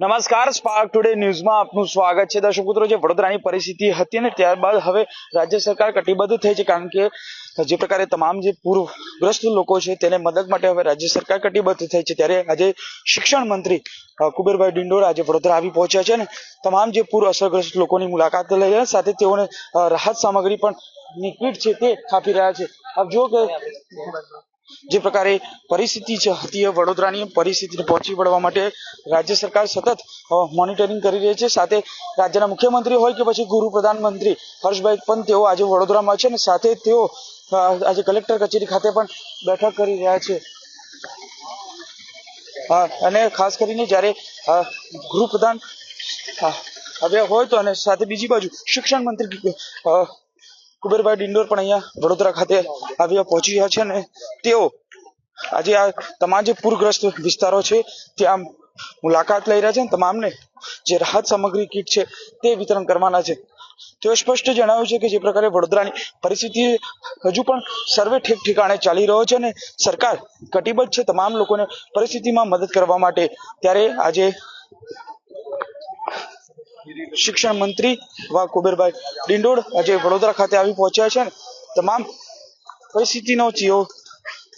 નમસ્કાર spark today ન્યૂઝમાં આપનું સ્વાગત છે. દર્શક મિત્રો, જે વડોદરાની પરિસ્થિતિ હતી ને ત્યારબાદ હવે રાજ્ય સરકાર કટિબદ્ધ થઈ છે, કારણ કે જે પ્રકારે તમામ જે પૂરગ્રસ્ત લોકો છે, તેને મદદ માટે હવે રાજ્ય સરકાર કટિબદ્ધ થઈ છે. ત્યારે આજે શિક્ષણ મંત્રી કુબેરભાઈ ડિંડોર આજે વડોદરા આવી પહોંચ્યા છે અને તમામ જે પૂર અસરગ્રસ્ત લોકોની મુલાકાત લઈ રહ્યા સાથે તેઓને રાહત સામગ્રી પણ ની કીટ છે તે આપી રહ્યા છે. આપ જુઓ કે જે પ્રકારે પરિસ્થિતિ જે હતી વડોદરાની પરિસ્થિતિને પહોંચી વળવા માટે રાજ્ય સરકાર સતત મોનિટરિંગ કરી રહી છે. સાથે રાજ્યના મુખ્યમંત્રી હોય કે પછી ગુરુ પ્રધાનમંત્રી હર્ષભાઈ પણ તેઓ આજે વડોદરામાં છે અને સાથે તેઓ આજે કલેક્ટર કચેરી ખાતે પણ બેઠક કરી રહ્યા છે. અને ખાસ કરીને જ્યારે ગૃહપ્રધાન આવ્યા હોય તો અને સાથે બીજી બાજુ શિક્ષણ મંત્રી કુબેરભાઈ ડિંડોર પણ અહીંયા વડોદરા ખાતે આવ્યા પહોંચી રહ્યા છે અને તેઓ આજે આ તમામ જે પૂરગ્રસ્ત વિસ્તારો છે, ત્યાં મુલાકાત લઈ રહ્યા છે અને તમામને જે રાહત સામગ્રી કીટ છે તે વિતરણ કરવાના છે. તેઓ સ્પષ્ટ જણાવ્યું છે કે જે પ્રકારે વડોદરાની પરિસ્થિતિ હજુ પણ સર્વે ઠેક ઠેકાણે ચાલી રહ્યો છે અને સરકાર કટિબદ્ધ છે તમામ લોકોને પરિસ્થિતિમાં મદદ કરવા માટે. ત્યારે આજે શિક્ષણ મંત્રી વા કુબેરભાઈ ડિંડોડ આજે વડોદરા ખાતે આવી પહોંચ્યા છે તમામ પરિસ્થિતિનો જેઓ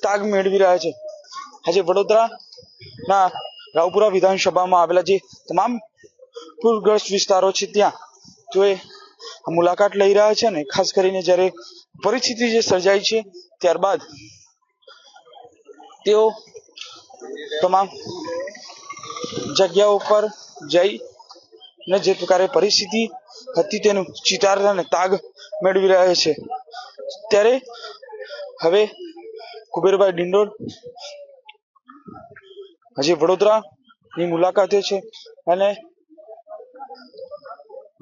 તાગ મેળવી રહ્યા છે. આજે વડોદરાના રાવપુરા વિધાનસભામાં આવેલા જે તમામ પૂરગ્રસ્ત વિસ્તારો છે ત્યાં તેઓએ મુલાકાત લઈ રહ્યા છે અને ખાસ કરીને જ્યારે પરિસ્થિતિ જે સર્જાઈ છે, ત્યારબાદ તેઓ તમામ જગ્યાઓ પર જઈ ને જે પ્રકારે પરિસ્થિતિ હતી તેનું ચિતાર અને તાગ મેળવી રહ્યા છે. ત્યારે હવે કુબેરભાઈ ડિંડોર હજી વડોદરાની મુલાકાતે છે અને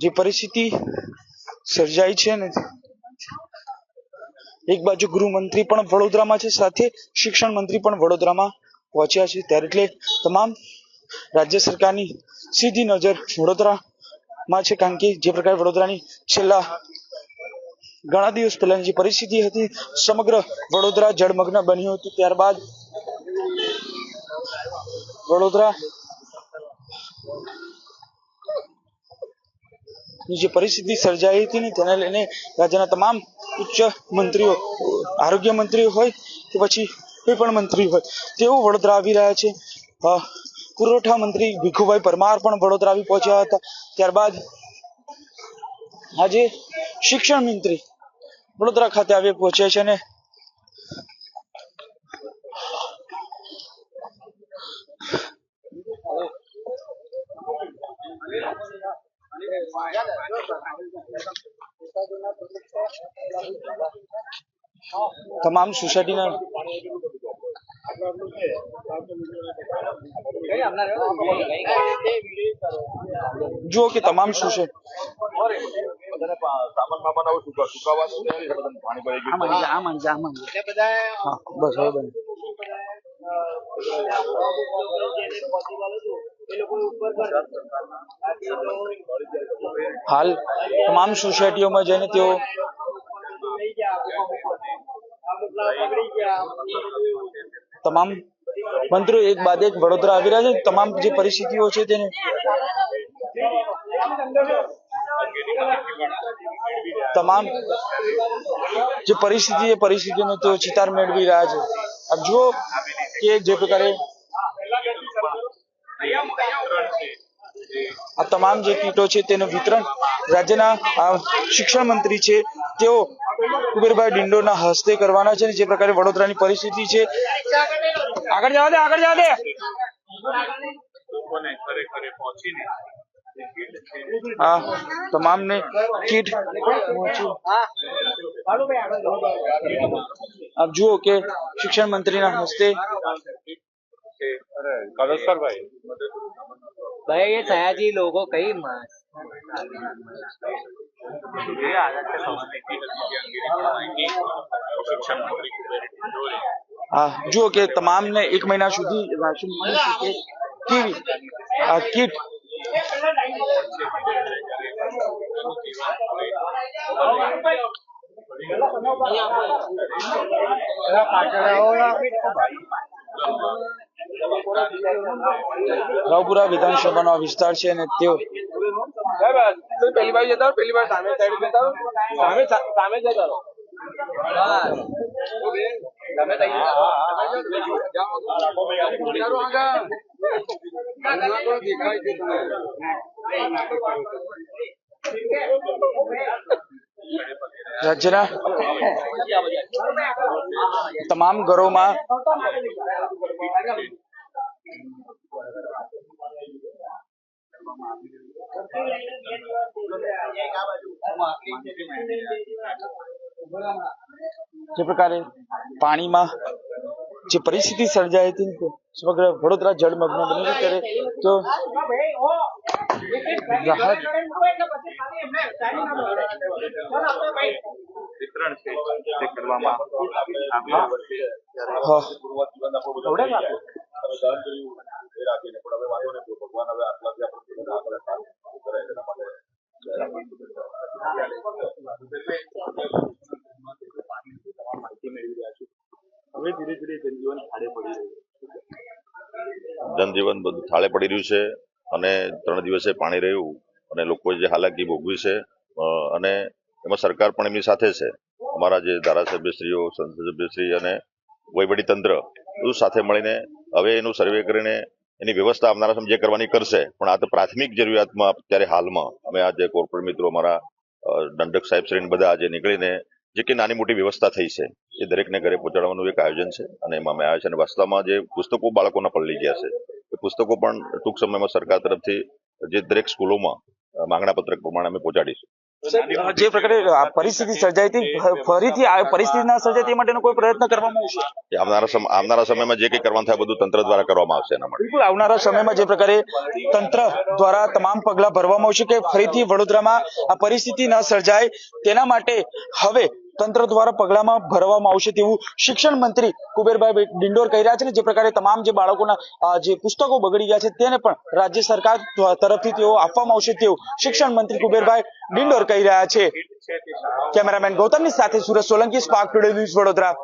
જે પરિસ્થિતિ સર્જાઈ છે ને એક બાજુ ગૃહમંત્રી પણ વડોદરામાં છે, સાથે શિક્ષણ મંત્રી પણ વડોદરામાં પહોંચ્યા છે. ત્યારે એટલે તમામ રાજ્ય સરકારની સીધી નજર વડોદરામાં છે, કારણ કે જે પ્રકારે વડોદરાની છેલ્લા ઘણા દિવસ પહેલાની જે પરિસ્થિતિ હતી, સમગ્ર વડોદરા જળમગ્ન બન્યું હતું. ત્યારબાદ વડોદરા જે પરિસ્થિતિ સર્જાઈ હતી ને, તેને લઈને રાજ્યના તમામ ઉચ્ચ મંત્રીઓ, આરોગ્ય મંત્રી હોય કે પછી કોઈ પણ મંત્રી હોય, તેઓ વડોદરા આવી રહ્યા છે. પુરવઠા મંત્રી ભીખુભાઈ પરમાર પણ વડોદરા આવી પહોંચ્યા હતા. ત્યારબાદ આજે શિક્ષણ મંત્રી વડોદરા ખાતે આવી પહોંચ્યા છે અને તમામ સોસાયટીના જુઓ કે તમામ સુકાવાનું છે? બસ હાલ તમામ સોસાયટીઓમાં જઈને તેઓ? તમામ મંત્રીઓ એક બાદ એક વડોદરા આવી રહ્યા છે. તમામ જે પરિસ્થિતિઓ છે તેને તમામ જે પરિસ્થિતિ એ પરિસ્થિતિનો તેઓ ચિતાર મેળવી રહ્યા છે. આપ જુઓ કે જે પ્રકારે આ તમામ જે કીટો છે તેનું વિતરણ રાજ્યના શિક્ષણ મંત્રી છે, તેઓ કુબેરભાઈ ડિંડોના હસ્તે કરવાના છે જે પ્રકારે વડોદરાની પરિસ્થિતિ છે. આગળ જવા દે આગળ જવા દે. લોકોને ખરેખર હા તમામને કીટ આપ જુઓ કે શિક્ષણ મંત્રીના હસ્તે કલેશ્વરભાઈ ભાઈ સયાજી લોકો કઈ માસ શિક્ષણ મંત્રી કુબેર જુઓ કે તમામને એક મહિના સુધી રાશન મળી શકે કેવી? આ કીટ. રાવપુરા વિધાનસભાનો વિસ્તાર છે અને તેઓ પહેલી બાજુ જતા રહો બાજુ સામે સાઈડ જતા રહો તમે તમામ ઘરોમાં જે પ્રકારે પાણીમાં જે પરિસ્થિતિ સર્જાઈ હતી સમગ્ર વડોદરા જળમગ્ન બની ત્યારે તો રાહત વિતરણ છે તે કરવામાં આવ્યું. જનજીવન બધું થાળે પડી રહ્યું છે અને ત્રણ દિવસે પાણી રહ્યું અને લોકોએ જે હાલાકી ભોગવી છે અને એમાં સરકાર પણ એમની સાથે છે. અમારા જે ધારાસભ્યશ્રીઓ સંસદસભ્યશ્રી અને વહીવટી તંત્ર બધું સાથે મળીને હવે એનું સર્વે કરીને એની વ્યવસ્થા આવનારા સમય જે કરવાની કરશે. પણ આ તો પ્રાથમિક જરૂરિયાતમાં અત્યારે હાલમાં અમે આ જે કોર્પોરેટ મિત્રો અમારા દંડક સાહેબ શ્રી બધા આજે નીકળીને જે કે નાની મોટી વ્યવસ્થા થઈ છે, એ દરેકને ઘરે પહોંચાડવાનું એક આયોજન છે અને એમાં અમે આવ્યા છે અને વાસ્તવમાં જે પુસ્તકો બાળકોના પલળી ગયા છે. એ પુસ્તકો પણ ટૂંક સમયમાં સરકાર તરફથી જે દરેક સ્કૂલોમાં માંગણા પત્રક પ્રમાણે અમે પહોંચાડીશું. જે પ્રકારે પરિસ્થિતિ સર્જાઈ હતી ફરીથી આ પરિસ્થિતિ ના સર્જાય તે માટેનો કોઈ પ્રયત્ન કરવામાં આવશે આવનારા સમ- આવનારા સમયમાં જે કંઈ કરવાનું થાય બધું તંત્ર દ્વારા કરવામાં આવશે એના માટે. બિલકુલ આવનારા સમયમાં જે પ્રકારે તંત્ર દ્વારા તમામ પગલાં ભરવામાં આવશે કે ફરીથી વડોદરામાં આ પરિસ્થિતિ ન સર્જાય તેના માટે હવે તંત્ર દ્વારા પગલામાં ભરવામાં આવશે તેવું શિક્ષણ મંત્રી કુબેરભાઈ ડિંડોર કહી રહ્યા છે ને જે પ્રકારે તમામ જે બાળકોના જે પુસ્તકો બગડી ગયા છે તેને પણ રાજ્ય સરકાર તરફથી તેઓ આપવામાં આવશે તેવું શિક્ષણ મંત્રી કુબેરભાઈ ડિંડોર કહી રહ્યા છે. કેમેરામેન ગૌતમની સાથે Surat Solanki spark today news Vadodara.